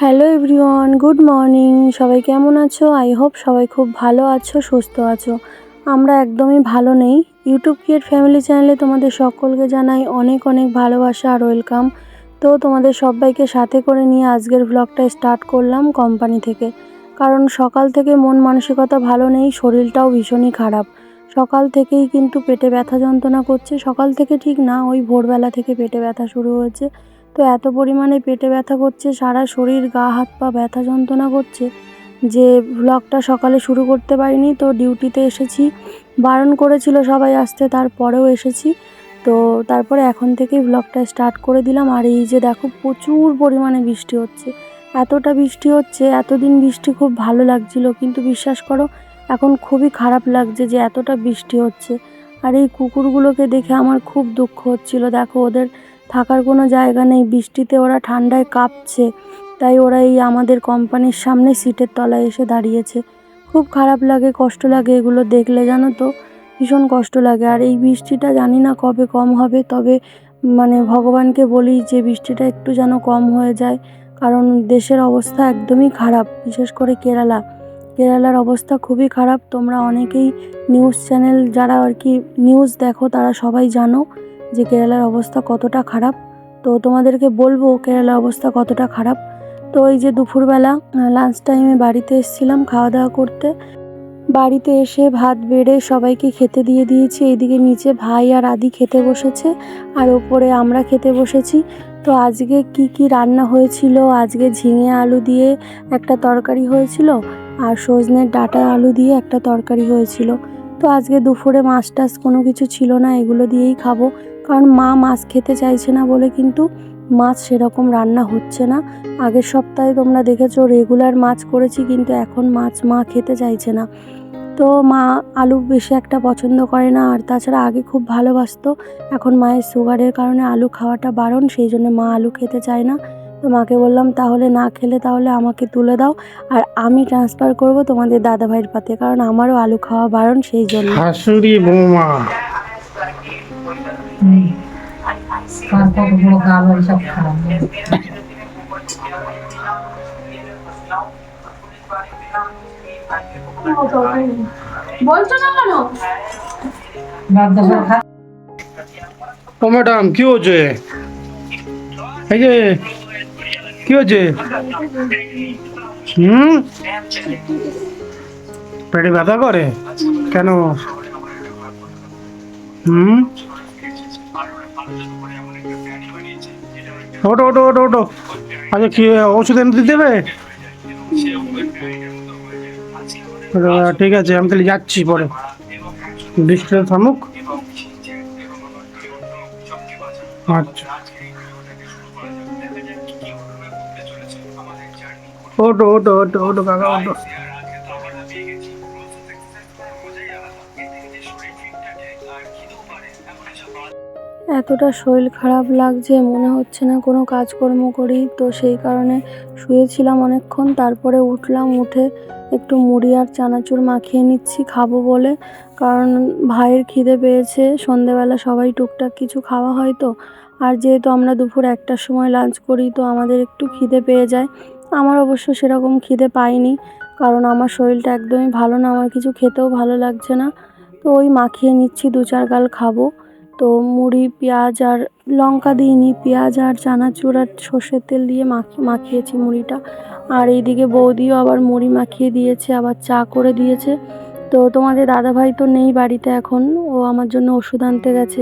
Hello everyone good morning সবাই কেমন আছো? আই হোপ সবাই খুব ভালো আছো, সুস্থ আছো। আমরা একদমই ভালো নেই। ইউটিউব ক্রিয়েট ফ্যামিলি চ্যানেলে তোমাদের সকলকে জানাই অনেক অনেক ভালোবাসা আর ওয়েলকাম তো তোমাদের সবাইকে সাথে করে নিয়ে আজকের ব্লগটা স্টার্ট করলাম কোম্পানি থেকে। কারণ সকাল থেকে মন মানসিকতা ভালো নেই, শরীরটাও ভীষণই খারাপ। সকাল থেকেই কিন্তু পেটে ব্যথা যন্ত্রণা করছে। সকাল থেকে ঠিক না, ওই ভোরবেলা থেকে পেটে ব্যথা শুরু হয়েছে। তো এত পরিমাণে পেটে ব্যথা করছে, সারা শরীর, গা, হাত, পা ব্যথা যন্ত্রণা করছে যে ব্লগটা সকালে শুরু করতে পারিনি। তো ডিউটিতে এসেছি। বারণ করেছিল সবাই আসতে, তারপরেও এসেছি। তো তারপরে এখন থেকেই ব্লগটা স্টার্ট করে দিলাম। আর এই যে দেখো, প্রচুর পরিমাণে বৃষ্টি হচ্ছে। এতটা বৃষ্টি হচ্ছে, এতদিন বৃষ্টি খুব ভালো লাগছিল। কিন্তু বিশ্বাস করো, এখন খুবই খারাপ লাগছে যে এতটা বৃষ্টি হচ্ছে। আর এই কুকুরগুলোকে দেখে আমার খুব দুঃখ হচ্ছিল। দেখো, ওদের থাকার কোনো জায়গা নেই। বৃষ্টিতে ওরা ঠান্ডায় কাঁপছে, তাই ওরা এই আমাদের কোম্পানির সামনে সিটের তলায় এসে দাঁড়িয়েছে। খুব খারাপ লাগে, কষ্ট লাগে এগুলো দেখলে, জানো তো? ভীষণ কষ্ট লাগে। আর এই বৃষ্টিটা জানি না কবে কম হবে, তবে মানে ভগবানকে বলি যে বৃষ্টিটা একটু যেন কম হয়ে যায়, কারণ দেশের অবস্থা একদমই খারাপ, বিশেষ করে কেরালা। কেরালার অবস্থা খুবই খারাপ। তোমরা অনেকেই নিউজ চ্যানেল যারা আর কি নিউজ দেখো, তারা সবাই জানো। যে কেরালার অবস্থা কতটা খারাপ। তো তোমাদেরকে বলব কেরালার অবস্থা কতটা খারাপ। তো এই যে দুপুরবেলা লাঞ্চ টাইমে বাড়িতে এসেছিলাম খাওয়া দাওয়া করতে। বাড়িতে এসে ভাত বেড়ে সবাইকে খেতে দিয়ে দিয়েছি। এইদিকে নিচে ভাই আর আদি খেতে বসেছে, আর ওপরে আমরা খেতে বসেছি। তো আজকে কি কি রান্না হয়েছিল? আজকে ঝিঙে আলু দিয়ে একটা তরকারি হয়েছিল, আর সজনের ডাটা আলু দিয়ে একটা তরকারি হয়েছিল। তো আজকে দুপুরে মাছ টাছ কোনো কিছু ছিল না, এগুলো দিয়েই খাব। কারণ মা মাছ খেতে চাইছে না বলে কিন্তু মাছ সেরকম রান্না হচ্ছে না। আগের সপ্তাহে তোমরা দেখেছ রেগুলার মাছ করেছি কিন্তু এখন মাছ মা খেতে চাইছে না। তো মা আলু বেশি একটা পছন্দ করে না আর তাছাড়া আগে খুব ভালোবাসতো। এখন মায়ের সুগারের কারণে আলু খাওয়াটা বারণ, সেই জন্য মা আলু খেতে চায় না। তো মাকে বললাম, তাহলে না খেলে তাহলে আমাকে তুলে দাও আর আমি ট্রান্সফার করব তোমাদের দাদাভাইয়ের পাতে কারণ আমারও আলু খাওয়া বারণ সেই জন্য। শাশুড়ি বৌমা। কার কত বড় গাল হয় সব খারাপ। বলছো না কেন? বাদ দাও খা ও ম্যাডাম কি হচ্ছে এই যে কি হচ্ছে হুম? পেটে ব্যথা করে? কেন? হুম? ওটো ওটো ওটো ওটো আচ্ছা কি ওষুধ এনে দিতে দেবে? আচ্ছা, ঠিক আছে আমি তাহলে যাচ্ছি পরে। বৃষ্টিটা থামুক। আচ্ছা। ওটো ওটো ওটো ওটো কাকা ওটো এতটা শরীর খারাপ লাগছে, মনে হচ্ছে না কোনো কাজকর্ম করি। তো সেই কারণে শুয়েছিলাম অনেকক্ষণ, তারপরে উঠলাম, উঠে একটু মুড়ি আর চানাচুর মাখিয়ে নিচ্ছি, খাব বলে। কারণ ভাইয়ের খিদে পেয়েছে, সন্ধেবেলা সবাই টুকটাক কিছু খাওয়া হয় তো। আর যেহেতু আমরা দুপুর একটার সময় লাঞ্চ করি, তো আমাদের একটু খিদে পেয়ে যায়। আমার অবশ্য সেরকম খিদে পাইনি, কারণ আমার শরীরটা একদমই ভালো না, আমার কিছু খেতেও ভালো লাগছে না। তো ওই মাখিয়ে নিচ্ছি, দু চার গাল খাব। তো মুড়ি, পেঁয়াজ আর লঙ্কা দিইনি। পেঁয়াজ আর চানাচুর আর সর্ষের তেল দিয়ে মাখি, মাখিয়েছি মুড়িটা। আর এইদিকে বৌদিও আবার মুড়ি মাখিয়ে দিয়েছে, আবার চা করে দিয়েছে। তো তোমাদের দাদাভাই তো নেই বাড়িতে এখন, ও আমার জন্য ওষুধ আনতে গেছে।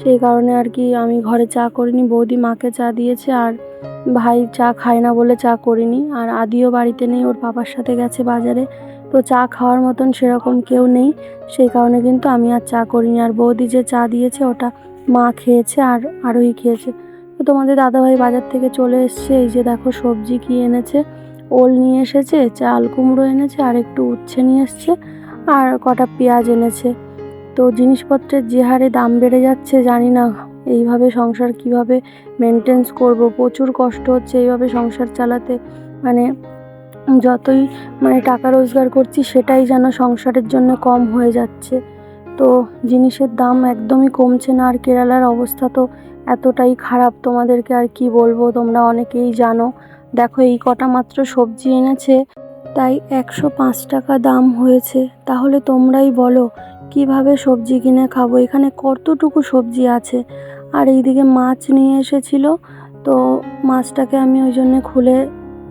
সেই কারণে আর কি আমি ঘরে চা করিনি। বৌদি মাকে চা দিয়েছে আর ভাই চা খায় না বলে চা করিনি, আর আদিও বাড়িতে নেই, ওর বাবার সাথে গেছে বাজারে, তো চা খাওয়ার মতন সেরকম কেউ নেই, সেই কারণে কিন্তু আমি আর চা করিনি। আর বৌদি যে চা দিয়েছে, ওটা মা খেয়েছে আর আরোহী খেয়েছে। তো তোমাদের দাদাভাই বাজার থেকে চলে এসছে, এই যে দেখো সবজি কি এনেছে, ওল নিয়ে এসেছে চাল কুমড়ো এনেছে, আর একটু উচ্ছে নিয়ে এসছে, আর কটা পেঁয়াজ এনেছে। তো জিনিসপত্রের যে হারে দাম বেড়ে যাচ্ছে, জানি না এইভাবে সংসার কীভাবে মেনটেন্স করব? প্রচুর কষ্ট হচ্ছে এইভাবে সংসার চালাতে। মানে যতই মানে টাকা রোজগার করছি সেটাই যেন সংসারের জন্য কম হয়ে যাচ্ছে। তো জিনিসের দাম একদমই কমছে না। আর কেরালার অবস্থা তো এতটাই খারাপ তোমাদেরকে আর কি বলব? তোমরা অনেকেই জানো। দেখো এই কটা মাত্র সবজি এনেছে, তাই একশো পাঁচ টাকা দাম হয়েছে। তাহলে তোমরাই বলো, কীভাবে সবজি কিনে খাব? এখানে কতটুকু সবজি আছে? আর এইদিকে মাছ নিয়ে এসেছিল। তো মাছটাকে আমি ওই জন্যে খুলে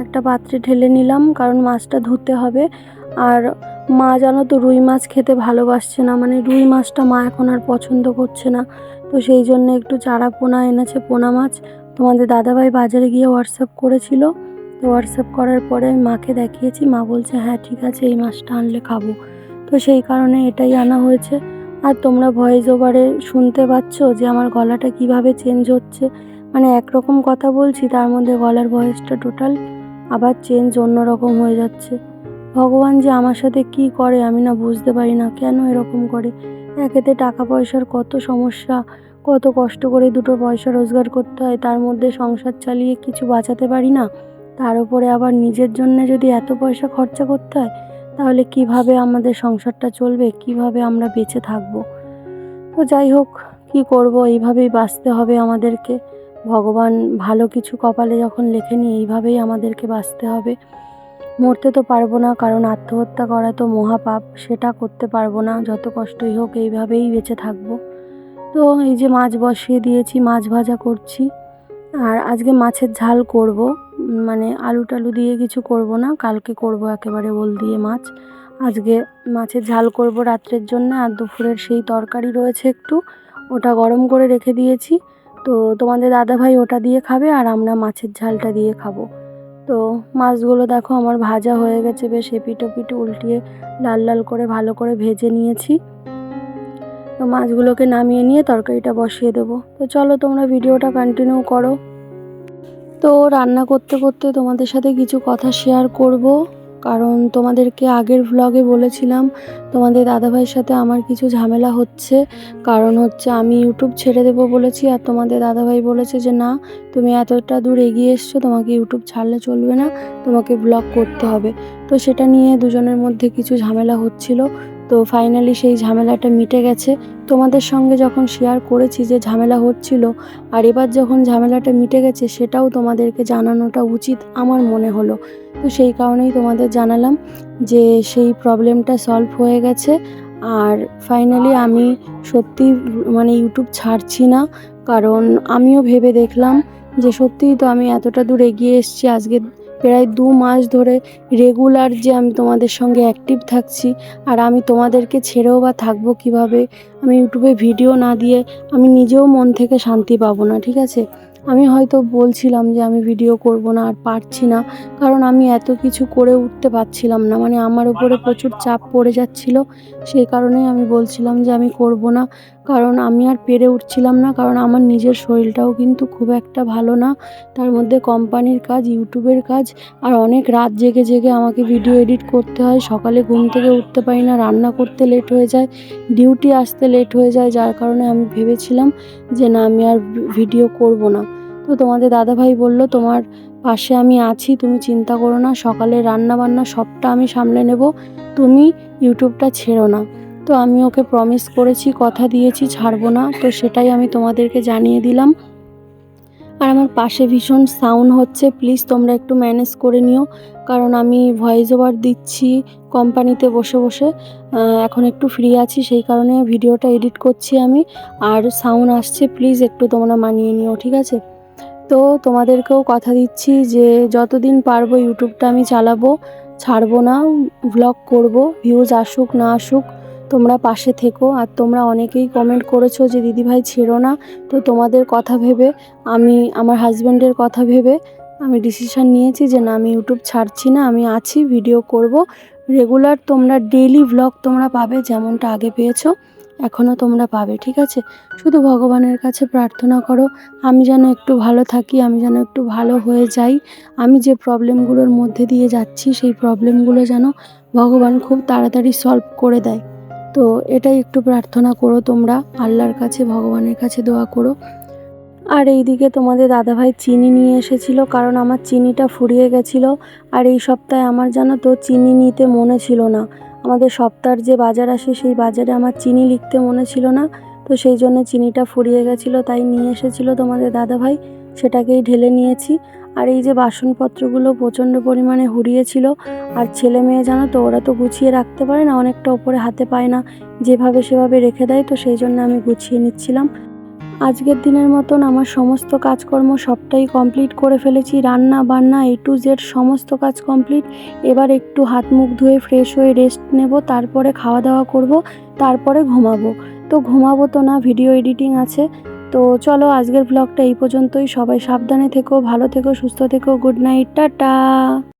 একটা পাত্রে ঢেলে নিলাম, কারণ মাছটা ধুতে হবে। আর মা জানো তো রুই মাছ খেতে ভালোবাসছে না মানে রুই মাছটা মা এখন আর পছন্দ করছে না। তো সেই জন্য একটু চারা পোনা এনেছে, পোনা মাছ। তোমাদের দাদাভাই বাজারে গিয়ে হোয়াটসঅ্যাপ করেছিল। তো হোয়াটসঅ্যাপ করার পরে মাকে দেখিয়েছি, মা বলছে হ্যাঁ ঠিক আছে, এই মাছটা আনলে খাব। তো সেই কারণে এটাই আনা হয়েছে। আর তোমরা ভয়েস ওভারে শুনতে পাচ্ছ যে আমার গলাটা কীভাবে চেঞ্জ হচ্ছে? মানে একরকম কথা বলছি, তার মধ্যে গলার ভয়েসটা টোটাল আবার চেঞ্জ অন্যরকম হয়ে যাচ্ছে। ভগবান যে আমার সাথে কি করে আমি না বুঝতে পারি না, কেন এরকম করে? একেতে টাকা পয়সার কত সমস্যা, কত কষ্ট করে দুটো পয়সা রোজগার করতে হয়, তার মধ্যে সংসার চালিয়ে কিছু বাঁচাতে পারি না? তার উপরে আবার নিজের জন্য যদি এত পয়সা খরচা করতে হয় তাহলে কীভাবে আমাদের সংসারটা চলবে? কীভাবে আমরা বেঁচে থাকব? তো যাই হোক, কি করব? এইভাবেই বাঁচতে হবে আমাদেরকে। ভগবান ভালো কিছু কপালে যখন লেখেনি এইভাবেই আমাদেরকে বাঁচতে হবে। মরতে তো পারব না, কারণ আত্মহত্যা করা তো মহাপাপ, সেটা করতে পারব না। যত কষ্টই হোক, এইভাবেই বেঁচে থাকব। তো এই যে মাছ বসিয়ে দিয়েছি, মাছ ভাজা করছি। আর আজকে মাছের ঝাল করব। মানে আলু টালু দিয়ে কিছু করব না, কালকে করব একেবারে ওল দিয়ে মাছ। আজকে মাছের ঝাল করব রাত্রের জন্য, আর দুপুরের সেই তরকারি রয়েছে একটু, ওটা গরম করে রেখে দিয়েছি। তো তোমাদের দাদাভাই ওটা দিয়ে খাবে, আর আমরা মাছের ঝালটা দিয়ে খাব। তো মাছগুলো দেখো আমার ভাজা হয়ে গেছে, বেশ এপিটো পিটো উল্টিয়ে লাল লাল করে ভালো করে ভেজে নিয়েছি। তো মাছগুলোকে নামিয়ে নিয়ে তরকারিটা বসিয়ে দেবো। তো চলো তোমরা ভিডিওটা কন্টিনিউ করো। তো রান্না করতে করতে তোমাদের সাথে কিছু কথা শেয়ার করব। কারণ তোমাদেরকে আগের ভ্লগে বলেছিলাম, তোমাদের দাদাভাইয়ের সাথে আমার কিছু ঝামেলা হচ্ছে। কারণ হচ্ছে আমি ইউটিউব ছেড়ে দেবো বলেছি আর তোমাদের দাদাভাই বলেছে যে, না, তুমি এতটা দূর এগিয়ে এসছো, তোমাকে ইউটিউব ছাড়লে চলবে না, তোমাকে ব্লগ করতে হবে। তো সেটা নিয়ে দুজনের মধ্যে কিছু ঝামেলা হচ্ছিল। তো ফাইনালি সেই ঝামেলাটা মিটে গেছে। তোমাদের সঙ্গে যখন শেয়ার করেছি যে ঝামেলা হচ্ছিল, আর এবার যখন ঝামেলাটা মিটে গেছে সেটাও তোমাদেরকে জানানোটা উচিত আমার মনে হলো। তো সেই কারণেই তোমাদের জানালাম যে সেই প্রবলেমটা সলভ হয়ে গেছে। আর ফাইনালি আমি সত্যি মানে ইউটিউব ছাড়ছি না, কারণ আমিও ভেবে দেখলাম যে সত্যিই তো আমি এতটা দূর এগিয়ে এসেছি, আজকে প্রায় দু মাস ধরে রেগুলার যে আমি তোমাদের সঙ্গে অ্যাক্টিভ থাকছি আর আমি তোমাদেরকে ছেড়েও বা থাকব কীভাবে, আমি ইউটিউবে ভিডিও না দিয়ে আমি নিজেও মন থেকে শান্তি পাবো না, ঠিক আছে? আমি হয়তো বলছিলাম যে আমি ভিডিও করব না আর পারছি না, কারণ আমি এত কিছু করে উঠতে পারছিলাম না। মানে আমার উপরে প্রচুর চাপ পড়ে যাচ্ছিল, সেই কারণেই আমি বলছিলাম যে আমি করব না, কারণ আমি আর পেরে উঠছিলাম না, কারণ আমার নিজের শরীরটাও কিন্তু খুব একটা ভালো না। তার মধ্যে কোম্পানির কাজ, ইউটিউবের কাজ, আর অনেক রাত জেগে জেগে আমাকে ভিডিও এডিট করতে হয়। সকালে ঘুম থেকে উঠতে পারি না, রান্না করতে লেট হয়ে যায় ডিউটি আসতে লেট হয়ে যায়, যার কারণে আমি ভেবেছিলাম যে না, আমি আর ভিডিও করব না। তো তোমাদের দাদাভাই বলল, তোমার পাশে আমি আছি, তুমি চিন্তা করো না, সকালে রান্না বান্না সবটা আমি সামলে নেব, তুমি ইউটিউবটা ছেড়ো না। তো আমি ওকে প্রমিস করেছি, কথা দিয়েছি, ছাড়বো না, তো সেটাই আমি তোমাদেরকে জানিয়ে দিলাম। আর আমার পাশে ভীষণ সাউন্ড হচ্ছে প্লিজ তোমরা একটু ম্যানেজ করে নিও, কারণ আমি ভয়েস ওভার দিচ্ছি কোম্পানিতে বসে বসে এখন একটু ফ্রি আছি, সেই কারণে ভিডিওটা এডিট করছি আমি, আর সাউন্ড আসছে প্লিজ একটু তোমরা মানিয়ে নিও, ঠিক আছে? তো তোমাদেরকেও কথা দিচ্ছি যে যতদিন পারব ইউটিউবটা আমি চালাবো, ছাড়বো না ব্লগ করব ভিউজ আসুক, না আসুক, তোমরা পাশে থেকো। আর তোমরা অনেকেই কমেন্ট করেছ যে, দিদিভাই, ছেড়ো না। তো তোমাদের কথা ভেবে, আমি, আমার হাজব্যান্ডের কথা ভেবে, আমি ডিসিশান নিয়েছি যে, না, আমি ইউটিউব ছাড়ছি না, আমি আছি ভিডিও করব। রেগুলার তোমরা ডেইলি ভ্লগ তোমরা পাবে, যেমনটা আগে পেয়েছ। এখনও তোমরা পাবে, ঠিক আছে? শুধু ভগবানের কাছে প্রার্থনা করো, আমি যেন একটু ভালো থাকি, আমি যেন একটু ভালো হয়ে যাই। আমি যে প্রবলেমগুলোর মধ্যে দিয়ে যাচ্ছি, সেই প্রবলেমগুলো যেন ভগবান খুব তাড়াতাড়ি সলভ করে দেয়। তো এটাই একটু প্রার্থনা করো তোমরা, আল্লাহর কাছে, ভগবানের কাছে দোয়া করো। আর এইদিকে তোমাদের দাদাভাই চিনি নিয়ে এসেছিল, কারণ আমার চিনিটা ফুরিয়ে গেছিল, আর এই সপ্তাহে আমার জানো তো চিনি নিতে মনে ছিল না। আমাদের সপ্তাহের যে বাজার আসে, সেই বাজারে আমার চিনি লিখতে মনে ছিল না। তো সেই জন্য চিনিটা ফুরিয়ে গেছিল, তাই নিয়ে এসেছিল তোমাদের দাদাভাই। সেটাকেই ঢেলে নিয়েছি। আর এই যে বাসনপত্রগুলো প্রচণ্ড পরিমাণে হুড়িয়েছিল, আর ছেলে মেয়ে জানো তো, ওরা তো গুছিয়ে রাখতে পারে না, অনেকটা ওপরে হাতে পায় না। যেভাবে সেভাবে রেখে দেয়, তো সেই জন্য আমি গুছিয়ে নিচ্ছিলাম। আজকের দিনের মতন আমার সমস্ত কাজকর্ম সবটাই কমপ্লিট করে ফেলেছি। রান্না, বান্না এ টু জেড সমস্ত কাজ কমপ্লিট। এবার একটু হাত মুখ ধুয়ে ফ্রেশ হয়ে রেস্ট নেব, তারপরে খাওয়া দাওয়া করব, তারপরে ঘুমাবো। তো ঘুমাবো তো না ভিডিও এডিটিং আছে। তো চলো আজকের ব্লগটা এই পর্যন্তই। সবাই সাবধানে থেকো, ভালো থেকো, সুস্থ থেকো। Good night tata!